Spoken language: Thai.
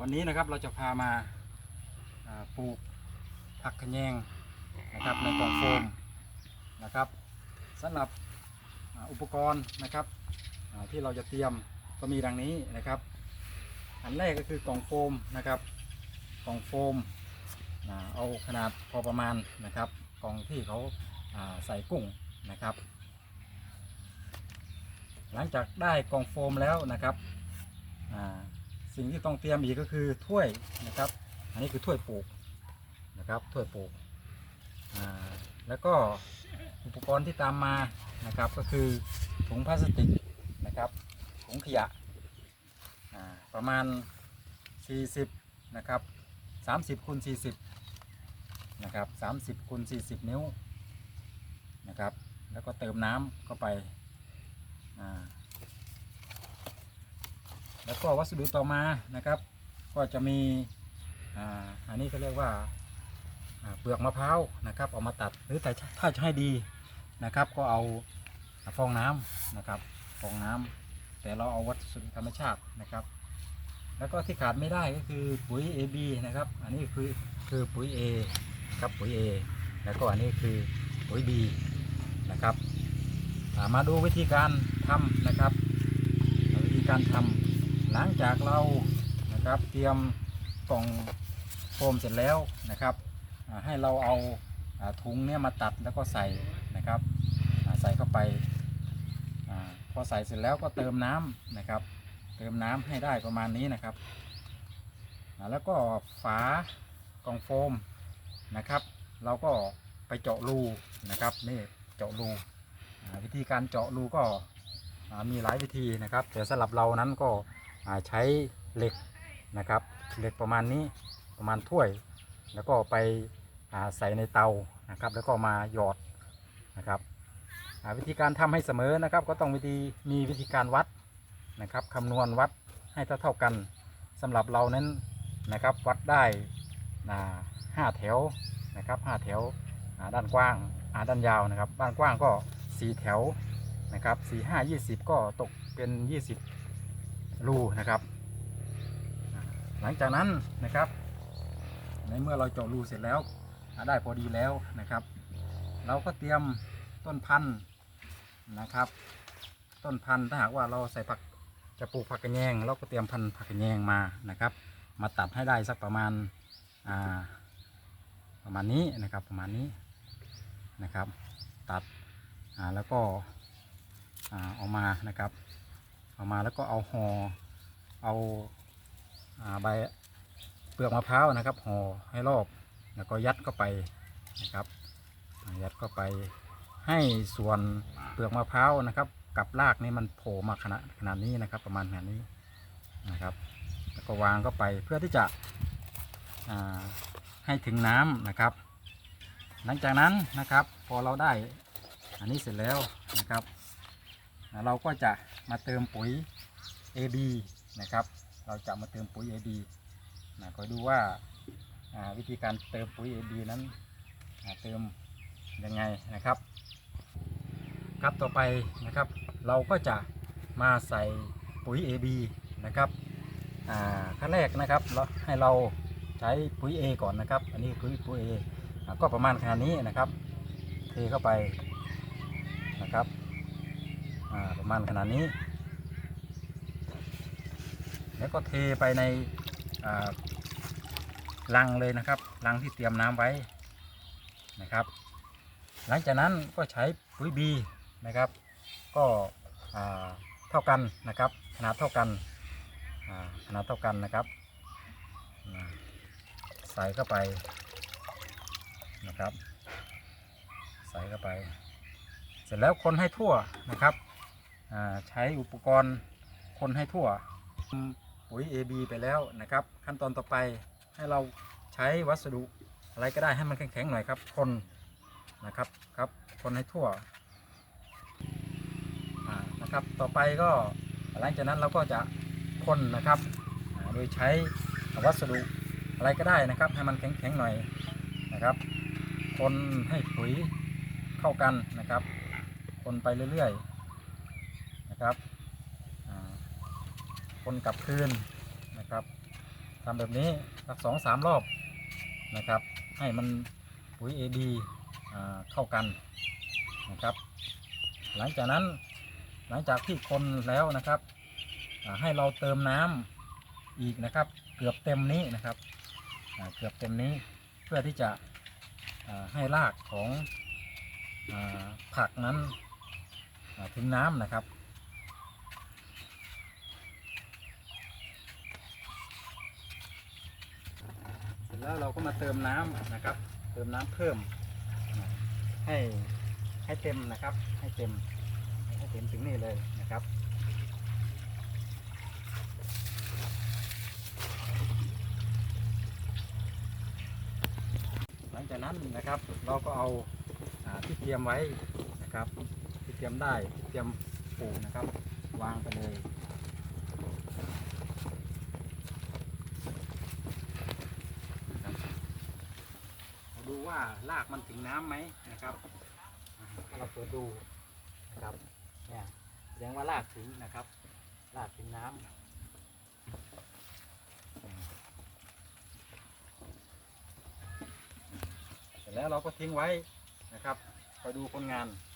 วันนี้นะครับเราจะพามาปลูกผักขะแยงนะครับในกล่องโฟมนะครับสำหรับอุปกรณ์นะครับที่เราจะเตรียมก็มีดังนี้นะครับ อันแรกก็คือกล่องโฟมนะครับ กล่องโฟมเอาขนาดพอประมาณนะครับ กล่องที่เขาาใส่กุ้งนะครับ หลังจากได้กล่องโฟมแล้วนะครับ สิ่งที่ต้องเตรียมอีกก็คือถ้วยนะครับ อันนี้คือถ้วยปลูกนะครับถ้วยปลูกแล้วก็อุปกรณ์ที่ตามมานะครับ ก็คือถุงพลาสติกนะครับถุงขยะประมาณ 40นะครับ30คูณ40นะครับ30คูณ40 นิ้วนะครับ แล้วก็เติมน้ำเข้าไปอ่า แล้วก็วัสดุต่อมานะครับ ก็จะมีอันนี้ก็เรียกว่าเปลือกมะพร้าวนะครับเอามาตัดหรือแต่ถ้าจะให้ดีนะครับ ก็เอาฟองน้ำนะครับฟองน้ำแต่เราเอาวัสดุธรรมชาตินะครับ แล้วก็ที่ขาดไม่ได้ก็คือปุ๋ย AB นะครับ อันนี้คือคือปุ๋ย A ครับปุ๋ย A แล้วก็อันนี้คือปุ๋ย B นะครับมาดูวิธีการทำนะครับ วิธีการทำ หลังจากเรานะครับเตรียมกล่องโฟมเสร็จแล้วนะครับให้เราเอาถุงเนี้ยมาตัดแล้วก็ใส่นะครับใส่เข้าไปอพอใส่เสร็จแล้วก็เติมน้ำนะครับ เติมน้ำให้ได้ประมาณนี้นะครับแล้วก็ฝากล่องโฟมนะครับ เราก็ไปเจาะรูนะครับนี่เจาะรูวิธีการเจาะรูก็มีหลายวิธีนะครับ แต่สำหรับเรานั้นก็ ใช้เหล็กนะครับเหล็กประมาณนี้ประมาณถ้วย แล้วก็ไปใส่ในเตานะครับ แล้วก็มาหยอดนะครับวิธีการทำให้เสมอนะครับ ก็ต้องวิธีมีวิธีการวัดนะครับคำนวณวัดให้เท่าเท่ากันสำหรับเรานั้นนะครับวัดได้อ่าห้าแถวนะครับห้าแถวด้านกว้างด้านยาวนะครับด้านกว้างก็สี่แถวนะครับสี่ห้ายี่สิบก็ตกเป็นยี่สิบ รูนะครับ หลังจากนั้นนะครับ ในเมื่อเราเจาะรูเสร็จแล้วได้พอดีแล้วนะครับ เราก็เตรียมต้นพันธุ์นะครับ ต้นพันธุ์ถ้าหากว่าเราใส่ผักจะปลูกผักกระแยงเราก็เตรียมพันธุ์ผักกระแยงมานะครับ มาตัดให้ได้สักประมาณอ่าประมาณนี้นะครับประมาณนี้นะครับ ตัดอ่าแล้วก็อ่าเอามานะครับ เอามาแล้วก็เอาหอ่อเอาใบเปลือกมะพร้าวนะครับห่อให้รอบแล้วก็ยัดเข้าไปนะครับยัดเข้าไปให้ส่วนเปลือกมะพร้าวนะครับ กับรากนี่มันโผล่มาขนาดขนาดนี้นะครับ ประมาณขนาดนี้นะครับ แล้วก็วางเข้าไปเพื่อที่จะให้ถึงน้ำนะครับ หลังจากนั้นนะครับพอเราได้อันนี้เสร็จแล้วนะครับ เราก็จะมาเติมปุ๋ย AB นะครับ เราจะมาเติมปุ๋ย AB นะคอยดูว่าวิธีการเติมปุ๋ย AB นั้นเติมยังไงนะครับ ครับต่อไปนะครับ เราก็จะมาใส่ปุ๋ย AB นะครับขั้นแรกนะครับเราให้เราใช้ปุ๋ย A ก่อนนะครับ อันนี้ปุ๋ยปุ๋ย A อ่าก็ประมาณขนาดนี้นะครับ เทเข้าไปนะครับ ประมาณขนาดนี้ แล้วก็เทไปในลังเลยนะครับลังที่เตรียมน้ำไว้นะครับ หลังจากนั้นก็ใช้ปุ๋ยบีนะครับ ก็เท่ากันนะครับ ขนาดเท่ากันขนาดเท่ากันนะครับ ใส่เข้าไปนะครับ ใส่เข้าไป เสร็จแล้วคนให้ทั่วนะครับ ใช้อุปกรณ์คนให้ทั่วปุ๋ย AB ไปแล้วนะครับ ขั้นตอนต่อไปให้เราใช้วัสดุอะไรก็ได้ให้มันแข็งๆหน่อยครับคนนะครับครับคนให้ทั่วนะครับต่อไปก็หลังจากนั้นเราก็จะคนนะครับโดยใช้วัสดุอะไรก็ได้นะครับ ให้มันแข็งๆหน่อยนะครับ คนให้ปุ๋ยเข้ากันนะครับ คนไปเรื่อยๆ นะครับคนกลับคืนนะครับทำแบบนี้สักสองสามรอบนะครับ ให้มันปุ๋ย AB อ่าเข้ากันนะครับ หลังจากนั้นหลังจากที่คนแล้วนะครับให้เราเติมน้ำอีกนะครับ เกือบเต็มนี้นะครับเกือบเต็มนี้เพื่อที่จะให้รากของอผักนั้นถึงน้ำนะครับ เสร็จ แล้วเราก็มาเติมน้ำนะครับ เติมน้ำเพิ่ม ให้ให้เต็มนะครับ ให้เต็ม ให้เต็มถึงนี่เลยนะครับหลังจากนั้นนะครับ เราก็เอาอที่เตรียมไว้นะครับ ที่เตรียมได้ที่เตรียมปลูกนะครับ วางไปเลย เรา ดูว่ารากมันถึงน้ำไหมนะครับอ่าถ้าเราเปิดดูนะครับเนี่ยแสดงว่ารากถึงนะครับ รากถึงน้ำอืมเสร็จแล้วเราก็ทิ้งไว้นะครับคอยดูคนงานนะครับ